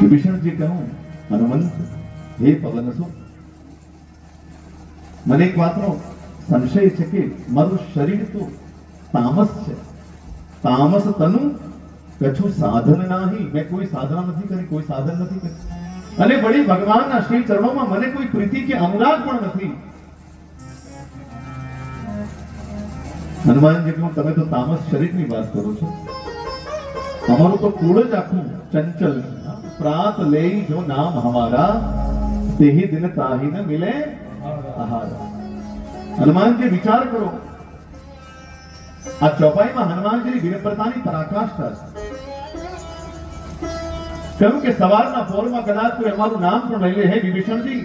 વિભીષણજી કહું હનુમંત હે પવન સુત મને એક વાતનો સંશય છે કે મારું શરીર તો તામસ છે. તામસ તનુ, કછું સાધન નાહી. મેં કોઈ સાધના નથી કરી, કોઈ સાધન નથી કરી. અને વળી ભગવાનના શ્રી ચરણોમાં મને કોઈ પ્રીતિ કે અનુરાગ પણ નથી. હનુમાનજી કહું તમે તો તામસ શરીરની વાત કરો છો. અમારું તો કુળ જ આખું ચંચલ છે. પ્રાત जो नाम हमारा ते ही दिन ताही न मिले આહાર. હનુમાનજી વિચાર કરો. આ ચોપાઈમાં હનુમાનજીની વિનમ્રતાની પરાકાષ્ઠા કહ્યું કે સવારના પોરમાં કદાચ કોઈ અમારું નામ પણ લઈ લે. હે વિભીષણજી,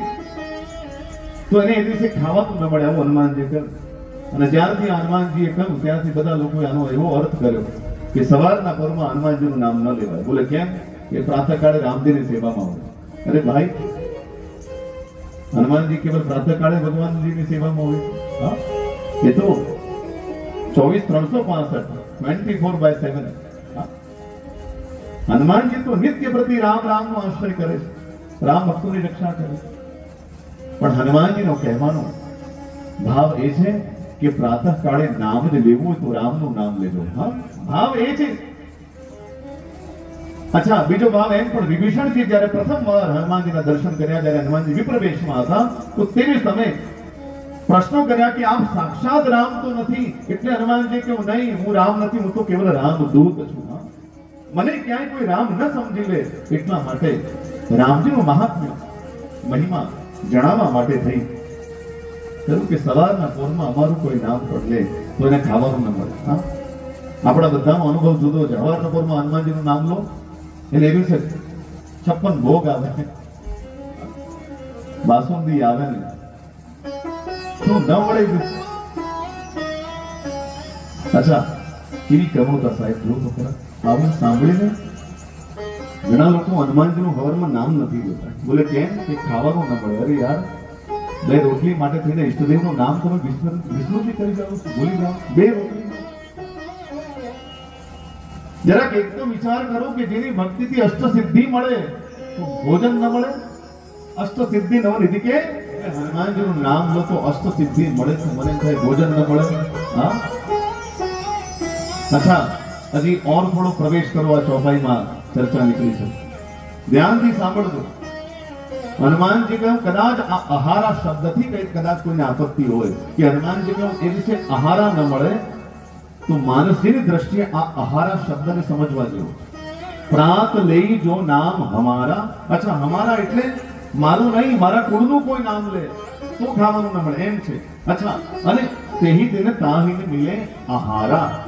તો એને એ દિવસે ખાવાનું ન મળે આવું હનુમાનજી કહ્યું. અને જ્યારથી હનુમાનજીએ કહ્યું, ત્યારથી બધા લોકોએ આનો એવો અર્થ કર્યો કે સવારના પોરમાં હનુમાનજીનું નામ ન લેવાય. બોલે કેમ? કે પ્રાતઃકાળે રામજીની સેવામાં હોય. અરે ભાઈ, હનુમાનજી કેવલ પ્રાતઃકાળે ભગવાનજીની સેવામાં હોય? હા? એ તો ચોવીસ ત્રણસો પાસઠ twenty four by seven Hanumanji તો નિત્ય પ્રતિ રામ રામનો આશ્રય કરે છે. રામ ભક્તોની રક્ષા કરે છે. પણ હનુમાનજીનો કહેવાનો ભાવ એ છે કે પ્રાતઃ કાળે નામ જ લેવું તો રામનું નામ લેજો. હા? ભાવ એ છે. અચ્છા, બીજો ભાવ એમ પણ વિભીષણજી જ્યારે પ્રથમ વાર હનુમાનજીના દર્શન કર્યા, જ્યારે હનુમાનજી વિપ્રવેશમાં હતા, તો તે સમયે પ્રશ્નો કર્યા કે આપ સાક્ષાત રામ તો નથી, એટલે હનુમાનજી કે નહીં, હું રામ નથી, હું તો કેવલ રામ દૂત છું મને ક્યાંય કોઈ રામ ન સમજી લે, એટલા માટે રામજીનું મહાત્મ્ય મહિમા જણાવવા માટે થઈ. કહ્યું કે સવારના પોરમાં અમારું કોઈ નામ પણ લે, તો એને ખાવાનું ન મળે આપણા બધાનો અનુભવ જુદો છે સવારના પોરમાં હનુમાનજીનું નામ લો. એટલે એવી છે, છપ્પન ભોગ આવે. બાસુંદી આવે ને. શું ન વળે? અચ્છા, કેવી કરુણતા સાહેબ જો તો ખરા. આવું સાંભળીને ઘણા લોકો હનુમાનજીનું હવરમાં નામ નથી લેતા બોલે, કેમ? કે ખાવાનું ન મળે. અરે યાર, બે રોટલી માટે થઈને ઈષ્ટદેવનું નામ તમે વિષ્ણુ વિષ્ણુજી કરી જાઓ ભૂલી જાઓ. બે રોટલી. જરાક એકદમ વિચાર કરો કે જેની ભક્તિથી અષ્ટ સિદ્ધિ મળે, તો ભોજન ન મળે. અષ્ટ સિદ્ધિ ન લીધી કે હનુમાનજીનું નામ લો તો અષ્ટ સિદ્ધિ મળે તો મને થાય ભોજન ન મળે. હા? અચ્છા, હજી ઓર થોડો પ્રવેશ કરવા ચોપાઈમાં. ચર્ચા નીકળી છે. ધ્યાનથી સાંભળજો. હનુમાનજી કહ્યું કદાચ આ અહારા શબ્દથી કંઈક કદાચ કોઈને આપત્તિ હોય કે હનુમાનજી કહ્યું એ વિશે આહારા ન મળે તો માનસીની દ્રષ્ટિએ આ અહારા શબ્દને સમજવા જેવો. પ્રાત લઈ જો નામ હમારા. અચ્છા, હમારા એટલે મારું નહીં, મારા કુળનું કોઈ નામ લે. તો ખાવાનું ના મળે? એમ છે. અચ્છા, અને તેહી તેને તાહીને મિલે આહારા.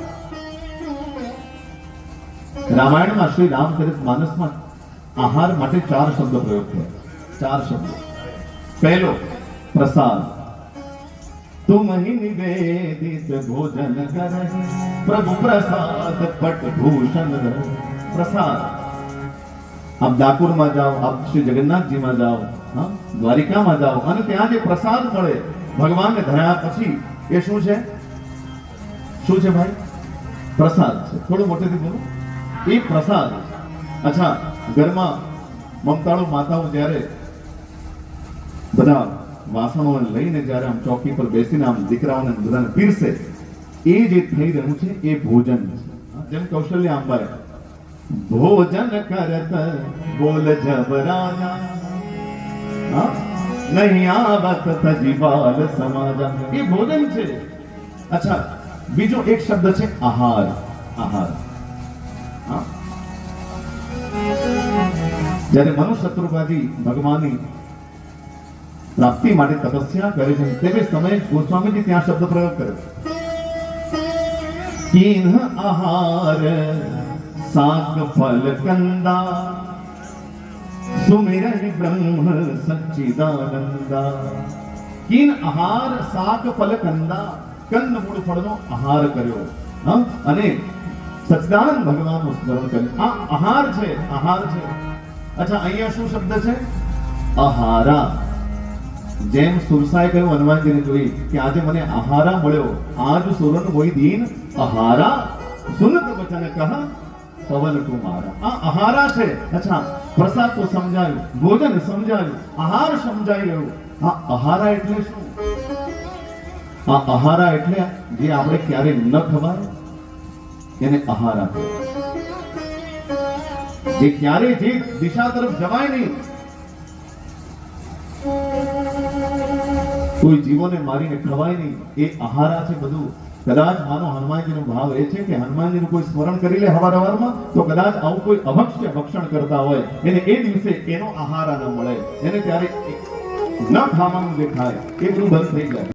રામાયણમાં શ્રી રામચરિત માનસમાં આહાર માટે ચાર શબ્દ પ્રયોગ થયા. ચાર શબ્દ. પહેલો, પ્રસાદ. तुम ही निवेदित भोजन कर प्रभु प्रसाद पट भूषण प्रसाद આપ ડાકોરમાં જાઓ આપ શ્રી જગન્નાથજીમાં જાઓ હા દ્વારિકામાં જાઓ અને ત્યાં જે પ્રસાદ મળે ભગવાનને ધરાયા પછી એ શું છે શું છે ભાઈ પ્રસાદ છે થોડું મોટેથી બોલો એ પ્રસાદ અચ્છા ઘરમાં મમતાળુ માતાઓ જ્યારે બધા વાસણો લઈને જ્યારે આમ ચોકી પર બેસીને આમ દીકરાઓને બધાને પીરસે, એ જે થઈ રહ્યું છે, એ ભોજન છે જેમ કૌશલ્ય આંબાએ, ભોજન કરત બોલ જબરાજા હા? નહીં આવત તજીવાલ સમાજા એ ભોજન છે અચ્છા, બીજો એક શબ્દ છે, આહાર આહાર? જ્યારે મનુષ્ય શત્રુપાજી ભગવાનની પ્રાપ્તિ માટે તપસ્યા કરે છે. તે સમયે ગોસ્વામીજી ત્યાં શબ્દ પ્રયોગ કર્યો કિન્હ આહાર સાગ ફલ કંદા સુમિરહિ બ્રહ્મ, સચ્ચિદાનંદા. કિન આહાર સાગ ફલ કંદા, કંદ મૂળ ફળનો આહાર કર્યો? અને સચ્ચિદાનંદ ભગવાનનું સ્મરણ કર્યું. આ આહાર છે આહાર છે. અચ્છા, અહીંયા શું શબ્દ છે? આહારા. જેમ સુરસાએ કહ્યું, હનુમાનજીને જોઈ કે આજે મને આહારા મળ્યો. આજ સુરન કોઈ દીન આહારા સુનત વચન કહા, પવન કુમારા આ આહારા છે. અચ્છા, પ્રસાદ તો સમજાયું, ભોજન સમજાયું, આહાર સમજાઈ ગયું આ આહારા એટલે શું? આ આહારા એટલે જે આપણે ક્યારે ન ખબર એને આહારા. જે ક્યારે જે દિશા તરફ જવાય નહીં કોઈ જીવોને મારીને ખવાય નહીં. એ આહારા છે બધું. કદાચ માનો હનુમાનજીનો ભાવ એ છે કે હનુમાનજીનું કોઈ સ્મરણ કરી લે હવાર હવારમાં તો કદાચ આવું કોઈ અભક્ષ્ય ભક્ષણ કરતા હોય, એને એ દિવસે એનો આહારા ન મળે. એને ત્યારે ન ખાવાનું જે ખાય એ બધું બંધ થઈ જાય.